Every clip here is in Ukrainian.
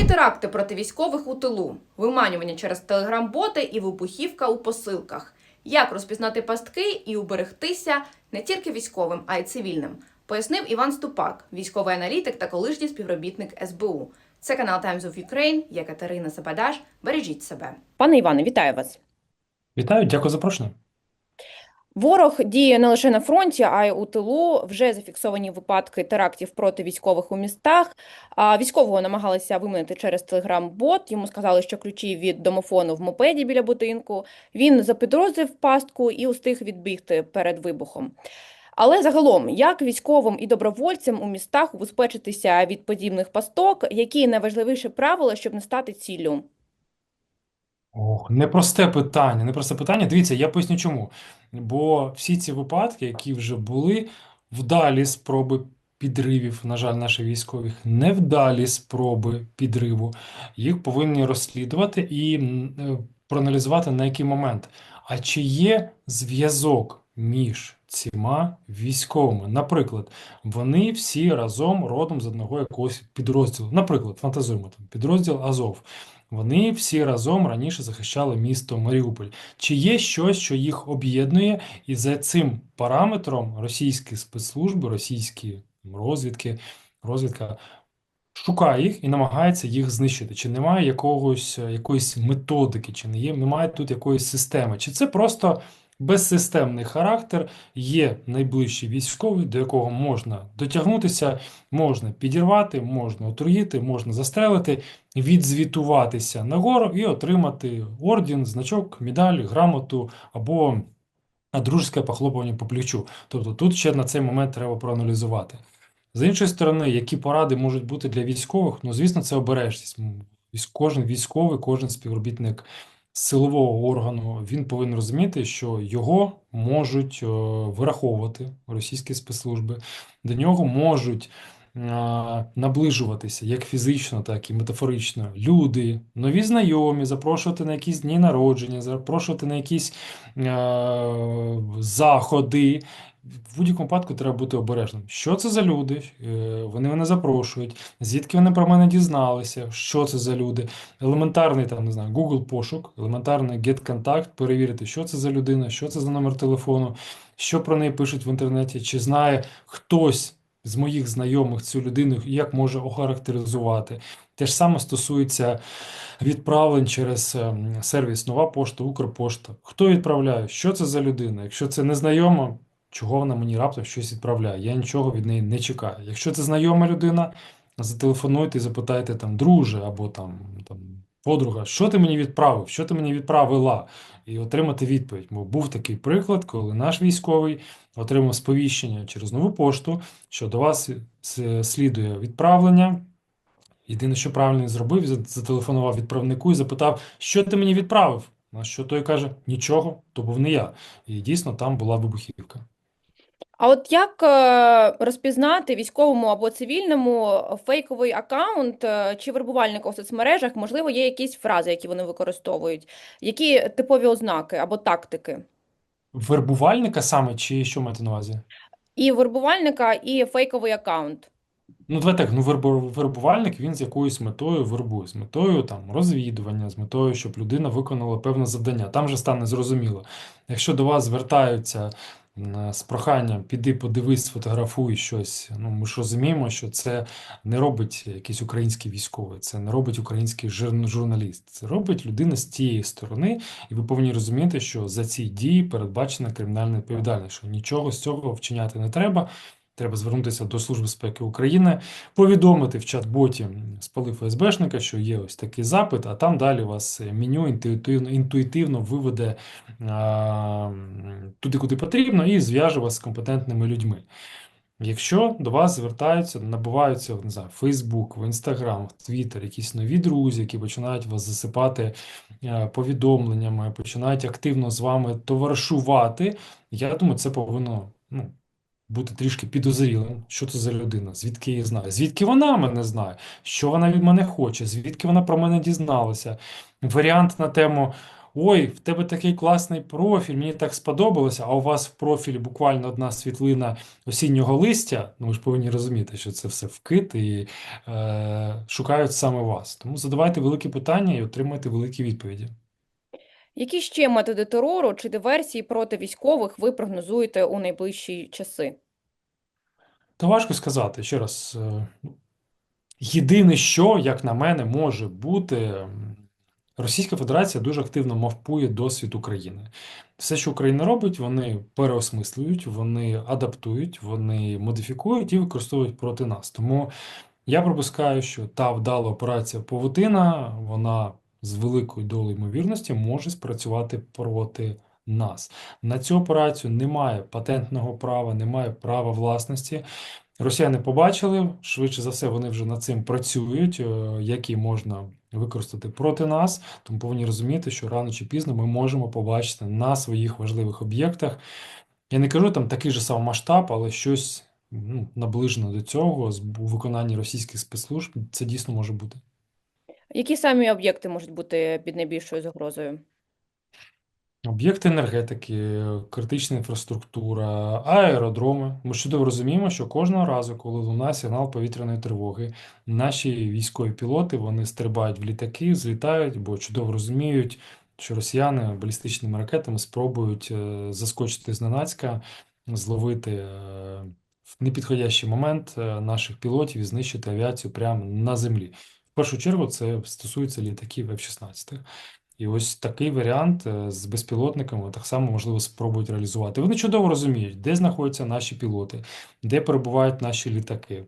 Нові теракти проти військових у тилу, виманювання через телеграм-боти і вибухівка у посилках. Як розпізнати пастки і уберегтися не тільки військовим, а й цивільним, пояснив Іван Ступак, військовий аналітик та колишній співробітник СБУ. Це канал Times of Ukraine, я Катерина Сабадаш. Бережіть себе. Пане Іване, вітаю вас. Вітаю, дякую за запрошення. Ворог діє не лише на фронті, а й у тилу. Вже зафіксовані випадки терактів проти військових у містах. А військового намагалися виманити через телеграм-бот. Йому сказали, що ключі від домофону в мопеді біля будинку. Він запідозрив пастку і устиг відбігти перед вибухом. Але загалом, як військовим і добровольцям у містах убезпечитися від подібних пасток, які найважливіші правила, щоб не стати ціллю? Ох, непросте питання, непросте питання. Дивіться, я поясню чому. Бо всі ці випадки, які вже були, вдалі спроби підривів, на жаль, наших військових, невдалі спроби підриву, їх повинні розслідувати і е, проаналізувати на який момент. А чи є зв'язок між цими військовими? Наприклад, вони всі разом родом з одного якогось підрозділу. Наприклад, фантазуємо там підрозділ Азов. Вони всі разом раніше захищали місто Маріуполь. Чи є щось, що їх об'єднує, і за цим параметром російські спецслужби, російські розвідки, розвідка шукає їх і намагається їх знищити? Чи немає якогось, якоїсь методики, чи не є, немає тут якоїсь системи? Чи це просто безсистемний характер, є найближчий військовий, до якого можна дотягнутися, можна підірвати, можна отруїти, можна застрелити, відзвітуватися нагору і отримати орден, значок, медаль, грамоту або дружеське похлопування по плечу. Тобто тут ще на цей момент треба проаналізувати. З іншої сторони, які поради можуть бути для військових? Ну, звісно, це обережність. Кожен військовий, кожен співробітник силового органу, він повинен розуміти, що його можуть е, вираховувати російські спецслужби, до нього можуть е, наближуватися як фізично, так і метафорично люди, нові знайомі, запрошувати на якісь дні народження, запрошувати на якісь е, заходи. В будь-якому випадку треба бути обережним. Що це за люди? Е, Вони мене запрошують, звідки вони про мене дізналися, що це за люди. Елементарний там, не знаю, Google пошук, елементарний get-контакт, перевірити, що це за людина, що це за номер телефону, що про неї пишуть в інтернеті, чи знає хтось з моїх знайомих цю людину, як може охарактеризувати. Те ж саме стосується відправлень через ем, сервіс Нова пошта, Укрпошта. Хто відправляє? Що це за людина? Якщо це незнайома, чого вона мені раптом щось відправляє? Я нічого від неї не чекаю. Якщо це знайома людина, зателефонуйте і запитайте там, друже або там, там подруга, що ти мені відправив, що ти мені відправила, і отримати відповідь. Бо був такий приклад, коли наш військовий отримав сповіщення через нову пошту, що до вас слідує відправлення. Єдине, що правильно зробив, зателефонував відправнику і запитав, що ти мені відправив. На що той каже, нічого, то був не я. І дійсно там була вибухівка. А от як е, розпізнати військовому або цивільному фейковий аккаунт е, чи вербувальника у соцмережах? Можливо, є якісь фрази, які вони використовують, які типові ознаки або тактики? Вербувальника саме, чи що маєте на увазі? І вербувальника, і фейковий аккаунт. Ну, давай так, ну вербу- вербувальник він з якоюсь метою вербує, з метою там розвідування, з метою, щоб людина виконала певне завдання. Там же стане зрозуміло. Якщо до вас звертаються з проханням піди, подивись, сфотографуй щось. Ну, ми ж розуміємо, що це не робить якийсь український військовий, це не робить український журналіст. Це робить людина з тієї сторони, і ви повинні розуміти, що за ці дії передбачена кримінальна відповідальність, що нічого з цього вчиняти не треба. Треба звернутися до Служби безпеки України, повідомити в чат-боті спали ФСБшника, що є ось такий запит, а там далі вас меню інтуїтивно, інтуїтивно виведе а, туди, куди потрібно, і зв'яже вас з компетентними людьми. Якщо до вас звертаються, набуваються не знаю, в Facebook, в Instagram, в Twitter, якісь нові друзі, які починають вас засипати е, повідомленнями, починають активно з вами товаришувати, я думаю, це повинно ну, бути трішки підозрілим, що це за людина, звідки її знаю, звідки вона мене знає, що вона від мене хоче, звідки вона про мене дізналася. Варіант на тему Ой, в тебе такий класний профіль, мені так сподобалося, а у вас в профілі буквально одна світлина осіннього листя. Ну, ви ж повинні розуміти, що це все вкид і е, шукають саме вас. Тому задавайте великі питання і отримайте великі відповіді. Які ще методи терору чи диверсії проти військових ви прогнозуєте у найближчі часи? Та важко сказати ще раз. е, Єдине, що, як на мене, може бути, Російська Федерація дуже активно мавпує досвід України. Все, що Україна робить, вони переосмислюють, вони адаптують, вони модифікують і використовують проти нас. Тому я припускаю, що та вдала операція Павутина, вона з великою долею ймовірності може спрацювати проти нас. На цю операцію немає патентного права, немає права власності. Росіяни побачили, швидше за все, вони вже над цим працюють, е, які можна використати проти нас. Тому повинні розуміти, що рано чи пізно ми можемо побачити на своїх важливих об'єктах. Я не кажу там такий же самий масштаб, але щось ну, наближено до цього у виконанні російських спецслужб це дійсно може бути. Які самі об'єкти можуть бути під найбільшою загрозою? Об'єкти енергетики, критична інфраструктура, аеродроми. Ми чудово розуміємо, що кожного разу, коли лунає сигнал повітряної тривоги, наші військові пілоти вони стрибають в літаки, злітають, бо чудово розуміють, що росіяни балістичними ракетами спробують е, заскочити зненацька, зловити е, в непідходящий момент е, наших пілотів і знищити авіацію прямо на землі. В першу чергу це стосується літаків F-16. І ось такий варіант е, з безпілотниками так само можливо спробують реалізувати. Вони чудово розуміють, де знаходяться наші пілоти, де перебувають наші літаки.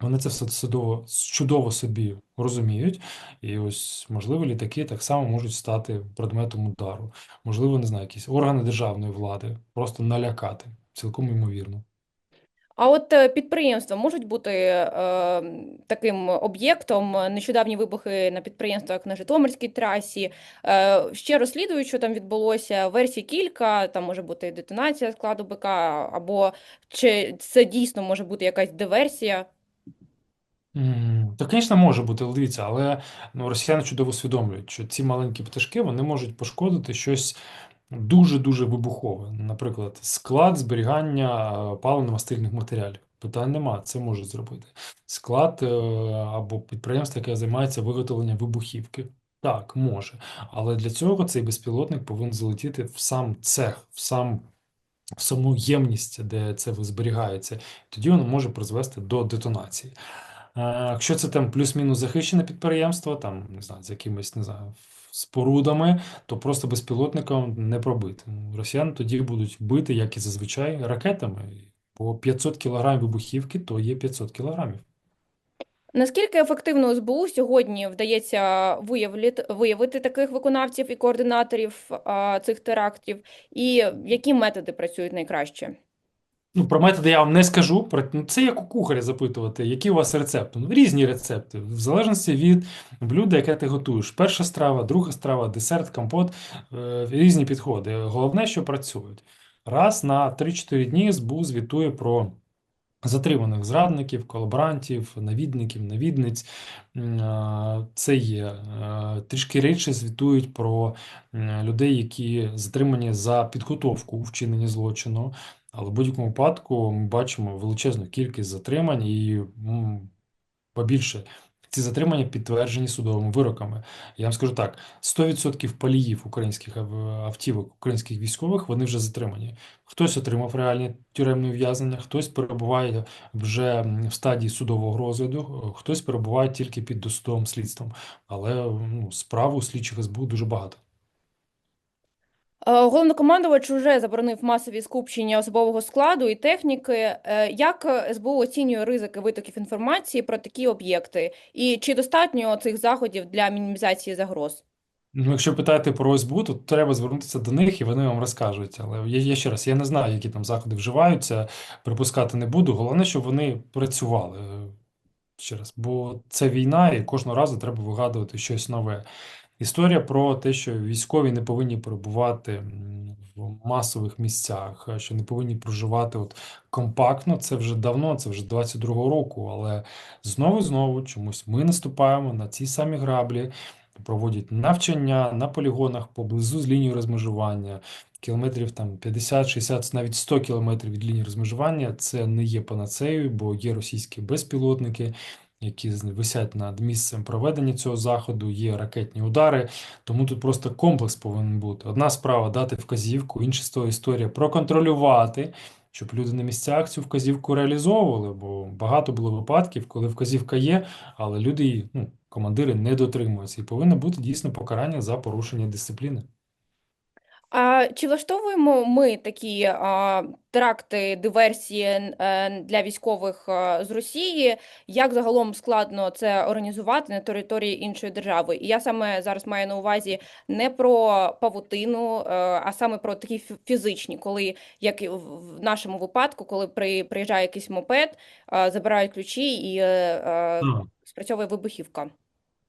Вони це все чудово, чудово собі розуміють, і ось можливо літаки так само можуть стати предметом удару. Можливо, не знаю, якісь органи державної влади просто налякати, цілком ймовірно. А от е, підприємства можуть бути е, таким об'єктом. Нещодавні вибухи на підприємствах на Житомирській трасі. Е, ще розслідують, що там відбулося. Версій кілька, там може бути детонація складу БК, або чи це дійсно може бути якась диверсія. М, звісно, може бути, дивіться, але ну, росіяни чудово усвідомлюють, що ці маленькі пташки вони можуть пошкодити щось дуже-дуже вибухове. Наприклад, склад зберігання е, паливно-мастильних матеріалів. Питань нема, це може зробити. Склад е, або підприємство, яке займається виготовленням вибухівки. Так, може. Але для цього цей безпілотник повинен залетіти в сам цех, в сам саму ємність, де це зберігається, тоді воно може призвести до детонації. Е, Якщо це там плюс-мінус захищене підприємство, там не знаю, з якимись не знаю, спорудами, то просто безпілотником не пробити. Росіяни тоді будуть бити, як і зазвичай, ракетами. По 500 кілограмів вибухівки, то є 500 кілограмів. Наскільки ефективно СБУ сьогодні вдається виявити, таких виконавців і координаторів цих терактів, і які методи працюють найкраще? Ну, про методи я вам не скажу. Про ну, це як у кухаря запитувати, які у вас рецепти. Ну, різні рецепти, в залежності від блюда, яке ти готуєш. Перша страва, друга страва, десерт, компот, е, різні підходи. Головне, що працюють. Раз на 3-4 дні СБУ звітує про затриманих зрадників, колаборантів, навідників, навідниць. Е, Це є. Е, Трішки рідше звітують про людей, які затримані за підготовку у вчиненні злочину. Але в будь-якому випадку ми бачимо величезну кількість затримань і побільше. Ці затримання підтверджені судовими вироками. Я вам скажу так: 100% паліїв українських автівок, українських військових, вони вже затримані. Хтось отримав реальні тюремне ув'язнення, хтось перебуває вже в стадії судового розгляду, хтось перебуває тільки під досудовим слідством. Але ну, справ у слідчих СБУ дуже багато. Е, Головнокомандувач уже заборонив масові скупчення особового складу і техніки. Е, Як СБУ оцінює ризики витоків інформації про такі об'єкти? І чи достатньо цих заходів для мінімізації загроз? Ну, якщо питаєте про СБУ, то треба звернутися до них, і вони вам розкажуть. Але я, я ще раз, я не знаю, які там заходи вживаються, припускати не буду. Головне, щоб вони працювали. Ще раз, бо це війна, і кожного разу треба вигадувати щось нове. Історія про те, що військові не повинні перебувати в масових місцях, е, що не повинні проживати от компактно, це вже давно, це вже 22-го року, але знову і знову чомусь ми наступаємо на ці самі граблі. проводять навчання на полігонах поблизу з лінії розмежування. Кілометрів там 50, 60, навіть 100 кілометрів від лінії розмежування це не є панацеєю, бо є російські безпілотники, які висять над місцем проведення цього заходу, є ракетні удари. Тому тут просто комплекс повинен бути. Одна справа дати вказівку, інша сто- історія проконтролювати, щоб люди на місцях цю вказівку реалізовували. Бо багато було випадків, коли вказівка є, але люди, ну, командири не дотримуються. І повинно бути дійсно покарання за порушення дисципліни. А чи влаштовуємо ми такі а, теракти, диверсії е, для військових е, з Росії? Як загалом складно це організувати на території іншої держави? І я саме зараз маю на увазі не про павутину, е, а саме про такі фізичні, коли як в нашому випадку, коли при, приїжджає якийсь мопед, е, забирають ключі і е, е, спрацьовує вибухівка.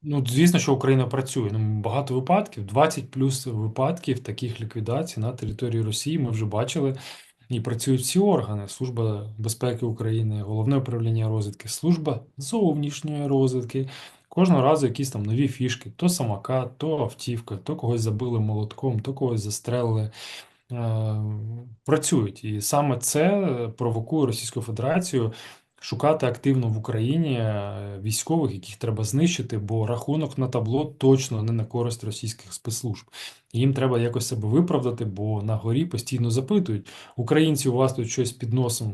Ну, звісно, що Україна працює. Ну, багато випадків, 20 плюс випадків таких ліквідацій на території Росії ми вже бачили. І працюють всі органи: Служба безпеки України, Головне управління розвідки, Служба зовнішньої розвідки. Кожного разу якісь там нові фішки: то самокат, то автівка, то когось забили молотком, то когось застрелили. Е, Працюють. І саме це провокує Російську Федерацію шукати активно в Україні е, військових, яких треба знищити, бо рахунок на табло точно не на користь російських спецслужб. Їм треба якось себе виправдати, бо на горі постійно запитують: українці у вас тут щось під носом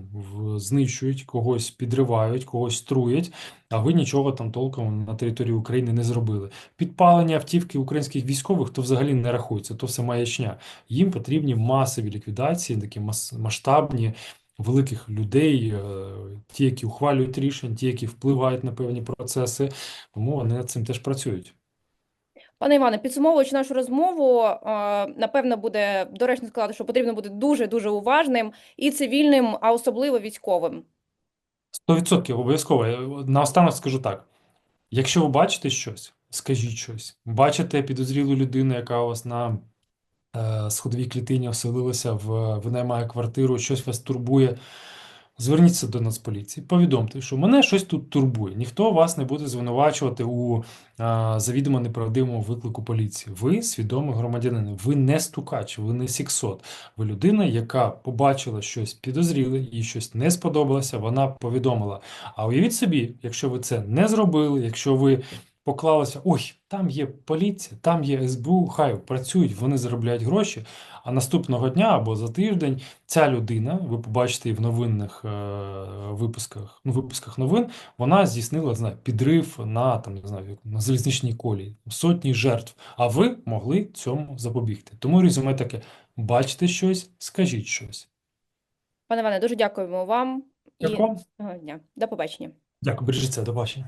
знищують, когось підривають, когось труять, а ви нічого там толком на території України не зробили. Підпалення автівки українських військових то взагалі не рахується, то все маячня. Їм потрібні масові ліквідації, такі мас- масштабні великих людей, е, ті, які ухвалюють рішення, ті, які впливають на певні процеси, тому вони над цим теж працюють. Пане Іване, підсумовуючи нашу розмову, е, напевно, буде доречно сказати, що потрібно бути дуже-дуже уважним і цивільним, а особливо військовим. 100% обов'язково. Я Наостанок скажу так: якщо ви бачите щось, скажіть щось. Бачите підозрілу людину, яка у вас на е, сходовій клітині оселилася, в, винаймає квартиру, щось вас турбує. Зверніться до Нацполіції, повідомте, що мене щось тут турбує. Ніхто вас не буде звинувачувати у а, завідомо неправдивому виклику поліції. Ви свідомий громадянин, ви не стукач, ви не сіксот. Ви людина, яка побачила щось підозріле, їй щось не сподобалося, вона повідомила. А уявіть собі, якщо ви це не зробили, якщо ви поклалися, ой, там є поліція, там є СБУ, хай працюють, вони заробляють гроші. А наступного дня або за тиждень ця людина, ви побачите її в новинних е, випусках, ну, випусках новин, вона здійснила не знаю, підрив на там, не знаю, на залізничній колії, сотні жертв. А ви могли цьому запобігти. Тому резюме таке: бачите щось, скажіть щось. Пане Іване, дуже дякуємо вам і Дякую. гарного дня. До побачення. Дякую, бережіть це, до бачення.